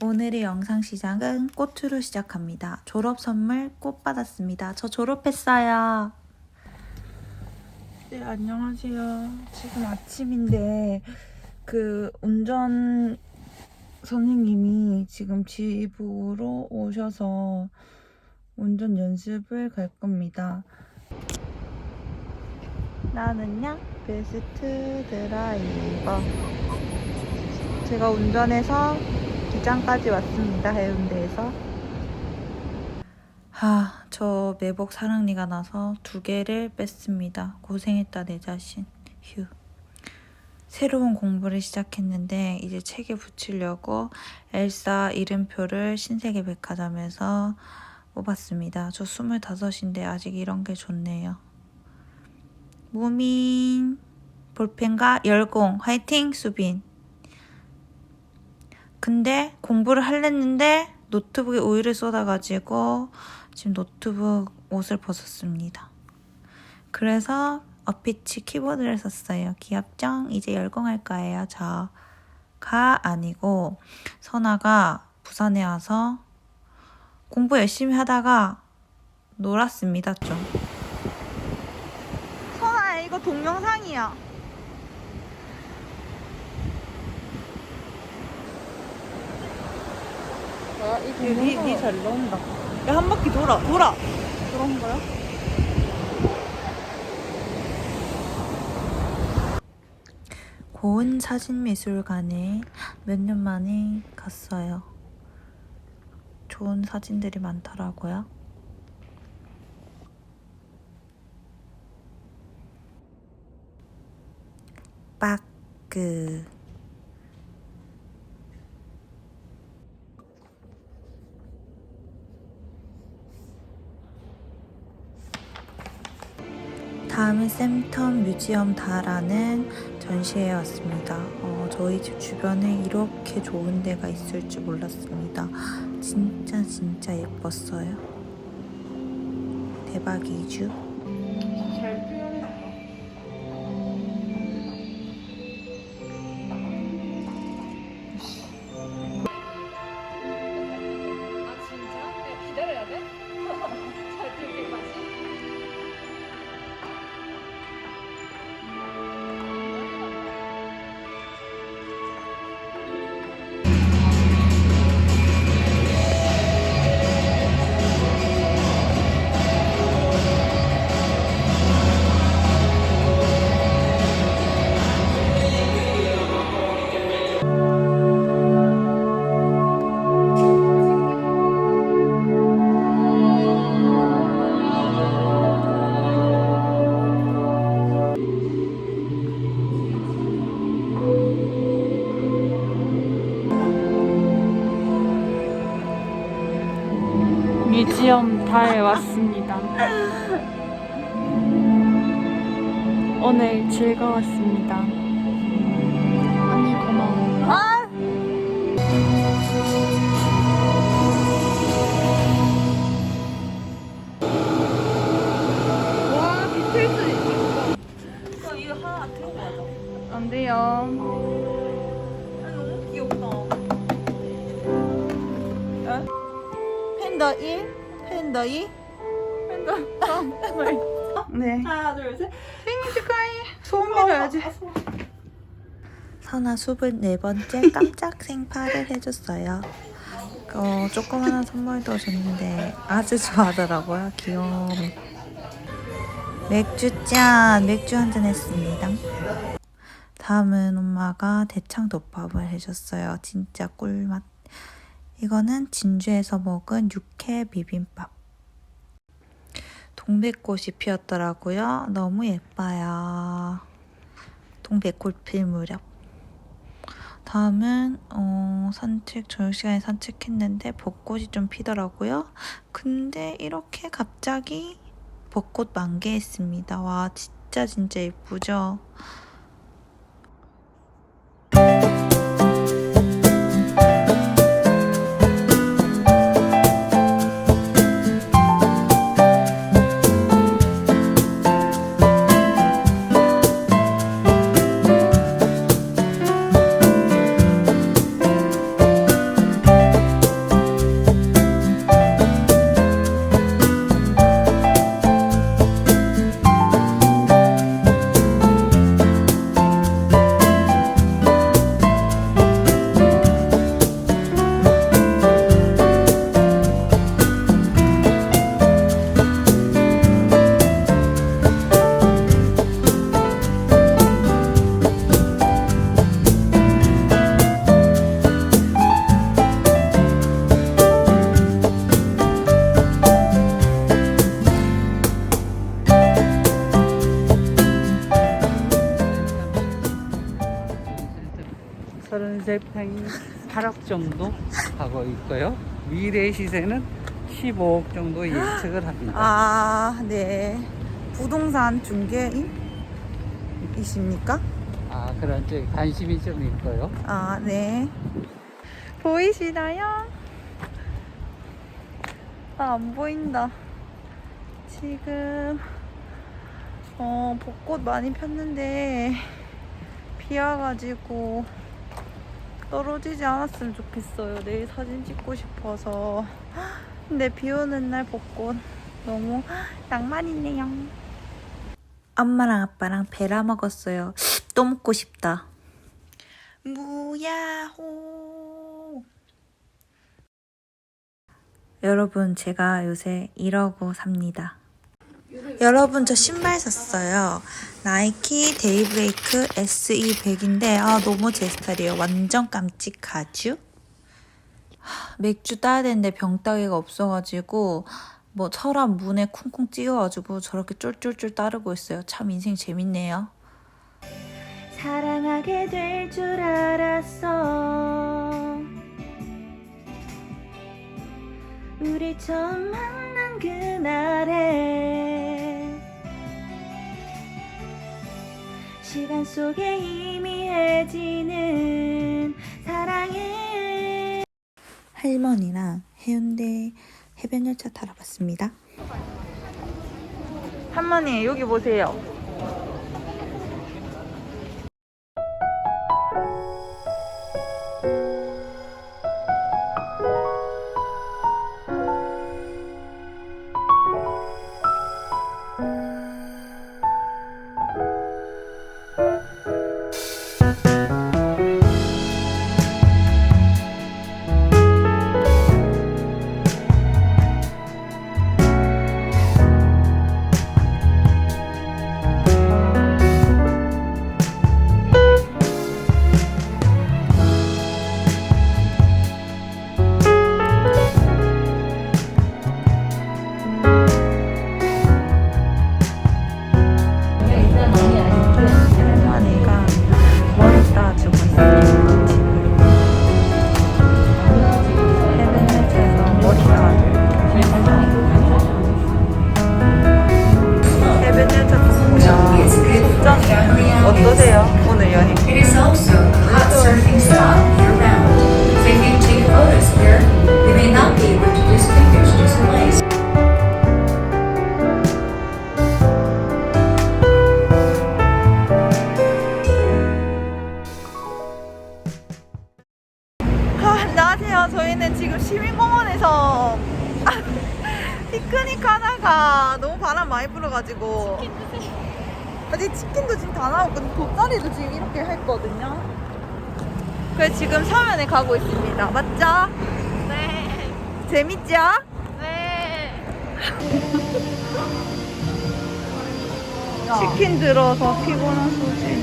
오늘의 영상 시작은 꽃으로 시작합니다. 졸업 선물 꽃 받았습니다. 저 졸업했어요. 네, 안녕하세요. 지금 아침인데 그 운전 선생님이 지금 집으로 오셔서 운전 연습을 갈 겁니다. 나는요 베스트 드라이버. 제가 운전해서 기장까지 왔습니다. 해운대에서. 아, 저 매복 사랑니가 나서 두 개를 뺐습니다. 고생했다 내 자신. 휴. 새로운 공부를 시작했는데 이제 책에 붙이려고 엘사 이름표를 신세계 백화점에서 뽑았습니다. 저 25인데 아직 이런 게 좋네요. 무민 볼펜과 열공 화이팅 수빈 근데 공부를 할랬는데 노트북에 오일을 쏟아가지고 지금 노트북 옷을 벗었습니다. 그래서 어피치 키보드를 썼어요. 귀엽죠? 이제 열공할 거예요. 저가 아니고 선아가 부산에 와서 공부 열심히 하다가 놀았습니다. 좀. 선아 이거 동영상이야. 아, 이 니니잘 나온다. 야 한 바퀴 돌아 돌아. 그런 거야? 고은 사진미술관에 몇 년 만에 갔어요. 좋은 사진들이 많더라고요. 빠끄 다음은 샘텀 뮤지엄 다라는 전시회에 왔습니다. 어, 저희 집 주변에 이렇게 좋은 데가 있을 줄 몰랐습니다. 진짜 진짜 예뻤어요. 대박이죠? 뮤지엄 다에 왔습니다. 오늘 즐거웠습니다. 언니 고마워. 와 비틀스 이거 이거 하나 들고 가자. 안 돼요. 팬더 1, 팬더 2. 네. 하나, 둘, 셋. 생일 축하해. 소원 빌어야지. 선아 수분 네 번째 깜짝 생파를 해줬어요. 어, 조그마한 선물도 줬는데 아주 좋아하더라고요. 귀여워. 맥주 짠! 맥주 한잔 했습니다. 다음은 엄마가 대창 덮밥을 해줬어요. 진짜 꿀맛. 이거는 진주에서 먹은 육회 비빔밥. 동백꽃이 피었더라고요. 너무 예뻐요. 동백꽃 필 무렵. 다음은 어, 산책 저녁 시간에 산책했는데 벚꽃이 좀 피더라고요. 근데 이렇게 갑자기 벚꽃 만개했습니다. 와 진짜 진짜 예쁘죠? 재평이 8억 정도 하고 있고요. 미래 시세는 15억 정도 예측을 합니다. 아, 네. 부동산 중개인이십니까? 아, 그런 쪽 관심이 좀 있고요. 아, 네. 보이시나요? 아, 안 보인다. 지금, 어, 벚꽃 많이 폈는데, 비 와가지고, 떨어지지 않았으면 좋겠어요. 내일 사진 찍고 싶어서. 근데 비 오는 날 벚꽃 너무 낭만이네요. 엄마랑 아빠랑 베라 먹었어요. 또 먹고 싶다. 무야호. 여러분, 제가 요새 이러고 삽니다. 여러분, 저 신발 샀어요. 나이키 데이브레이크 SE100인데, 아, 너무 제 스타일이에요. 완전 깜찍하죠? 하, 맥주 따야 되는데 병따개가 없어가지고, 뭐, 서랍 문에 쿵쿵 찍어가지고 저렇게 쫄쫄쫄 따르고 있어요. 참 인생 재밌네요. 사랑하게 될 줄 알았어 우리 처음 만난 그날에 시간 속에 희미해지는 사랑해 할머니랑 해운대 해변열차 타러 갔습니다. 할머니 여기 보세요 어떠세요? 오늘 연휴? It is also a hot surfing stop year-round. If you take photos here, you may not be able to use fingers to display. 아, 안녕하세요. 저희는 지금 시민공원에서 피크닉 하다가 너무 바람 많이 불어가지고 아직 치킨도 지금 다 나왔거든요. 돗자리도 지금 이렇게 했거든요. 그래서 지금 서면에 가고 있습니다. 맞죠? 네. 재밌죠? 네. 치킨 들어서 피곤한 소지.